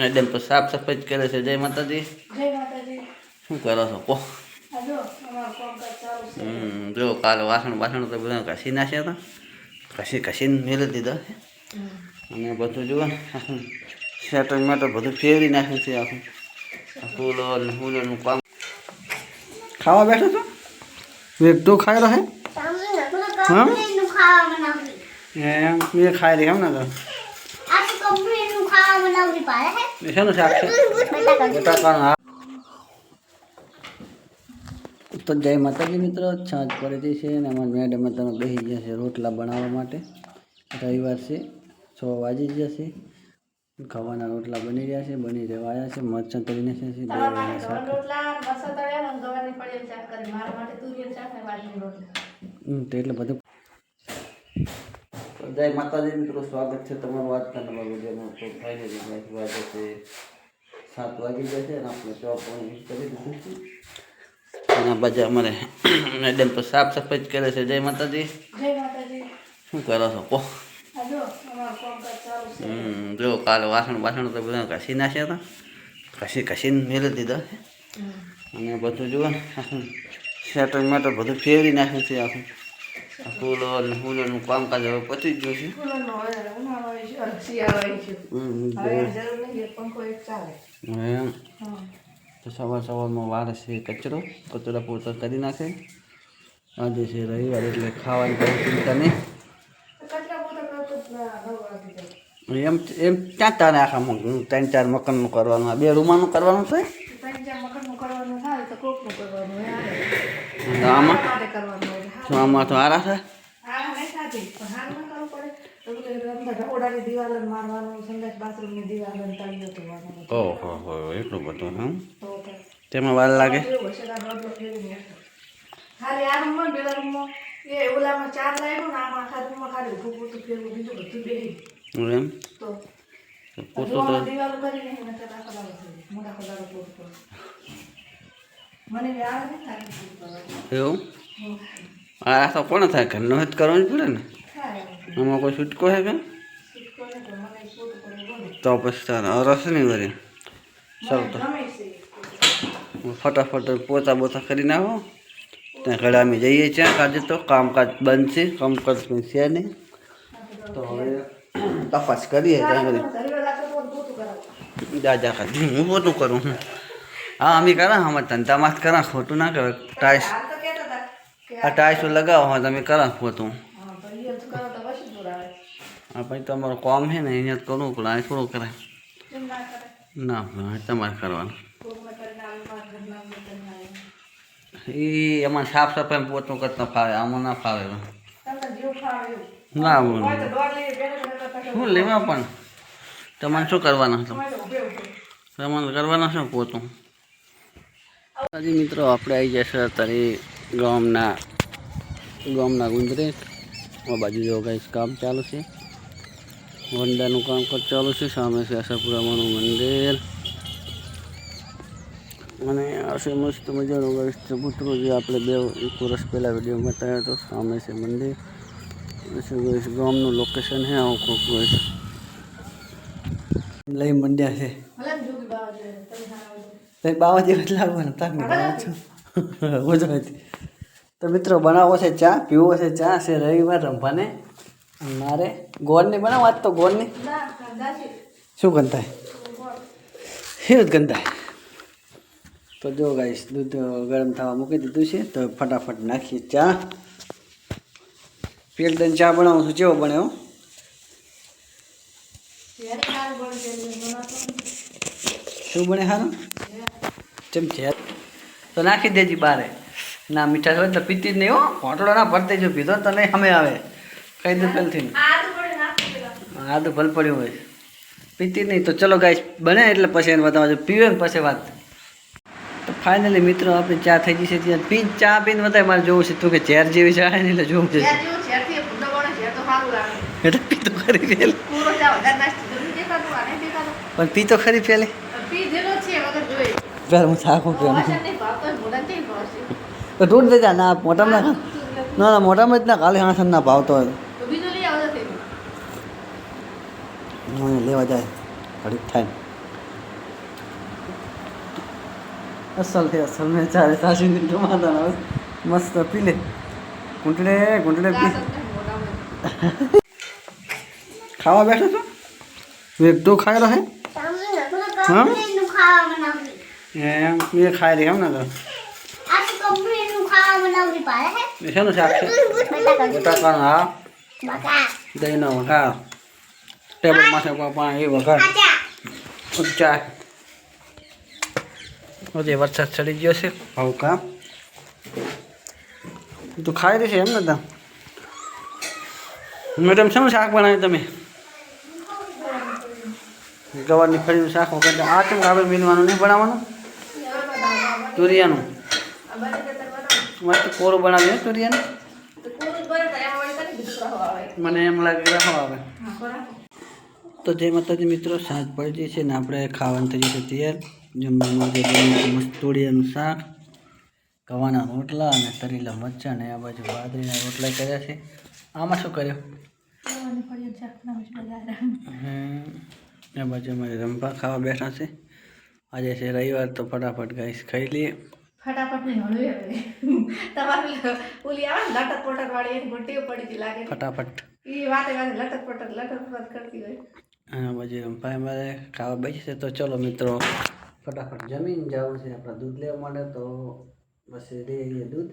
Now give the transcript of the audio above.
Madam તો સાફ સફાઈ કરે છે. જય માતાજી. જય માતાજી. શું કરો છો? કો. હમ જો કાલે વાસણ વાસણ તો બધા ઘસી નાખ્યા હતા. ઘસી ઘસીને મેળવી દીધા છે. અને બધું જુઓ ને આખું મેટલ બધું ફેરવી નાખ્યું છે આખું. ફૂલો ને ફૂલોનું કામ. ખાવા બેઠો છો? મેં તું ખાઈ રહ્યો હા? એમ મેં ખાઈ રહી એમ ને તો. શાક છે. તો જય માતાજી મિત્રો છાંચ પડે છે અને અમારા અમે તમે બેસી ગયા છે રોટલા બનાવવા માટે. રવિવાર છે છ વાગી ગયા છે. ખાવાના રોટલા બની રહ્યા છે બની રહેવાયા આવ્યા છે મરચાં તળીને છે બે શાક. એટલે બધું જય માતાજી મિત્રો સ્વાગત છે તમારું આજના નવા વિડીયોમાં. તો ફાઇનલી વાગી વાગે છે સાત વાગી ગયા છે અને આપણે ચા યુઝ કરી દીધું અને આ બાજુ અમારે મેડમ તો સાફ સફાઈ જ કરે છે. જય માતાજી. જય માતાજી. શું કરો છો? કો જો અમારું કામકાજ ચાલુ છે. હમ, જો કાલે વાસણ વાસણ તો બધા ઘસી નાખ્યા હતા. ઘસી ઘસીને મેળવી દીધા અને બધું જુઓ ને માટે બધું ફેરવી નાખ્યું છે આખું. ફૂલો ને ફૂલોનું કામકાજ હવે પતી જ ગયું છે સવાર સવારમાં વાર છે કચરો કચરા પોતા કરી નાખે. આજે છે રવિવાર એટલે ખાવાની કોઈ ચિંતા નહીં. ના. એમ એમ ક્યાં તારે આખામાં ત્રણ ચાર મકાનનું કરવાનું બે રૂમાનું કરવાનું છે? આમાં? આમાં તો આરા છે. ઓહો એટલું બધું હમ. તેમાં વાર લાગે. ખાલી આ રૂમમાં પેલા રૂમમાં. એ ઓલામાં ચાર લાગ્યું ને આમાં આખા રૂમમાં ખાલી ઊભું પૂરતું ફેરવું બીજું બધું બેહી. એમ? તો. પોતું તો દીવાલો કરી નહીં ને ત્યારે આખો દાડો થઈ જાય. મોટા પૂરું મને આવે ને કરવાનું. એવું. આ તો કોને થાય ઘરનો જ કરવાનું જ પડે ને થાય. આમાં કોઈ છૂટકો છે કે છૂટકો નહીં પણ મને પૂરું કરવું ગમે. તો પછી તારે રસ નહીં વળી ચાલ મને તો ગમે છે. ફટાફટ પોતા બોતા કરી નાખો ત્યાં ઘરે અમે જઈએ છીએ કાજે તો કામકાજ બંધ છે કામકાજ કંઈ છે નહીં તો હવે તપાસ કરીએ ત્યાં ઘડી ઘરે લાગતો તો પૂરું કરાવું. જા જા કાઢી હું પોતું કરું હું હા અમે કરા અમે ધંધામાં જ કરા ખોટું ના કરે ટાઈસ હાલ તો કહેતા હતા ટાઈસો લગાવો હોય તમે કરાવ પોતું. હા, ભાઈ તમારું કામ છે ને અહીંયા કરવું પડે થોડું કરાય ના તમારે કરવાનું. એ એમાં સાફ સફાઈ પોતું કરતા ફાવે આમાં ના ફાવે. ના શું લેવા પણ? તમારે શું કરવાના. તમારે કરવાના શું પોતું? હજી મિત્રો આપણે આવી જશે અત્યારે ગામના ગામના ગુંદરે આ બાજુ જો ગાઈશ કામ ચાલુ છે. વંદાનું કામ ચાલુ છે. સામે છે આશાપુરામાનું મંદિર. અને આ છે મસ્ત મજાનું ગાઈશ ચબૂતરો જે આપણે બે એક વર્ષ પહેલાં વિડીયોમાં થયો હતો. સામે છે મંદિર. આ છે ગામનું લોકેશન છે આવું ખૂબ ગાઈસ. લઈ મંડ્યા છે. જોગી બાવા તમે જેવું લાગવાનું. તાકને છો ગુજરાતી તો મિત્રો બનાવો છે ચા, પીવો છે ચા, છે રવિવાર રમવાને મારે ગોળની બનાવો, આજ તો ગોળની. શું ગંધાય? જ ગંધાય? તો જો ગાઈશ દૂધ ગરમ થવા મૂકી દીધું છે, તો ફટાફટ નાખીએ ચા. પેલ દઈને ચા બનાવું છું, કેવો બને હો? જ્યારે સારું બને ત્યારે બનાવતો ને. શું બને સારું ચમચી તો નાખી દેજી બારે. ના મીઠા હોય તો પીતી જ નહીં હો. ઘોંટડો ના ભરતે જો પીધો તો નહીં અમે આવે. કઈ દે પેલથી આ તો ભલ પડ્યું હોય. પીતી નહીં તો ચલો ગાય બને એટલે પછી એને બતાવજો. પીવે ને પછી વાત. તો ફાઇનલી મિત્રો આપણે ચા થઈ ગઈ છે ત્યાં. પી ચા પીને બતાવે મારે જોવું છે. તું કે ઝેર જેવી ચા ને એટલે જોવું છે. એટલે પીતો ખરી પેલી દેખાતું. પણ પીતો ખરી. પેલા હું થાકું કે વાસણ નહીં ભાવતો હોય, મોઢામાં કેમ ભાવશે? તો દૂધ દેજા ના મોટામાં ના ના ના મોટામાં જ ના કાલે હાંસન ના ભાવતો હોય. તો બીજું લઈ આવજો તે. મને લેવા જાય. ઘડીક થાય. અસલ છે અસલ. મેં ચારે સાસી હવે મસ્ત પી લે. ઘૂંટડે ઘૂંટડે પી. ખાવા બેઠો છો? એક તો ખાયેલો હે? હા? એમ એ ખાઈ રહી એમ ને તો. શેનું શાક છે? બટાકાનું હા. દહીંનો વઘાર. એ વઘાર. ચા. વરસાદ ચડી ગયો છે. ભાવ કા? તું ખાઈ છે એમ ને તા. મેડમ શું શાક બનાવ્યું તમે? ગવારની ફળીનું શાક વગર. આ કેમ કાબે મીનવાનું નહીં બનાવવાનું? તુરિયાનું. મસ્ત કોરો બનાવ્યો તુરિયાનું મને એમ લાગે કે આવે. તો જય માતાજી મિત્રો સાંજ પડી છે ને આપણે ખાવાનું થઈ જશે તૈયાર. જમવાનું જે મસ્ત શાક, ગવાના રોટલા અને તરીલા મરચાં ને આ બાજુ બાદરીના રોટલા કર્યા છે. આમાં શું કર્યું? એ બાજુ અમારે રંભા ખાવા બેઠા છે. આજે છે રવિવાર તો ફટાફટ ગાઈસ ખાઈ લઈએ. ફટાફટ નહીં હળવે તમારે ઓલી આવે ને લટક પટક વાળી એની પડી લાગે ફટાફટ. એ વાતે વાતે લટક પટક લટક કરતી હોય. રંભા અમારે ખાવા બેસી છે તો ચલો મિત્રો ફટાફટ જમીન જવું છે. આપણે દૂધ લેવા માટે તો બસ રે દૂધ.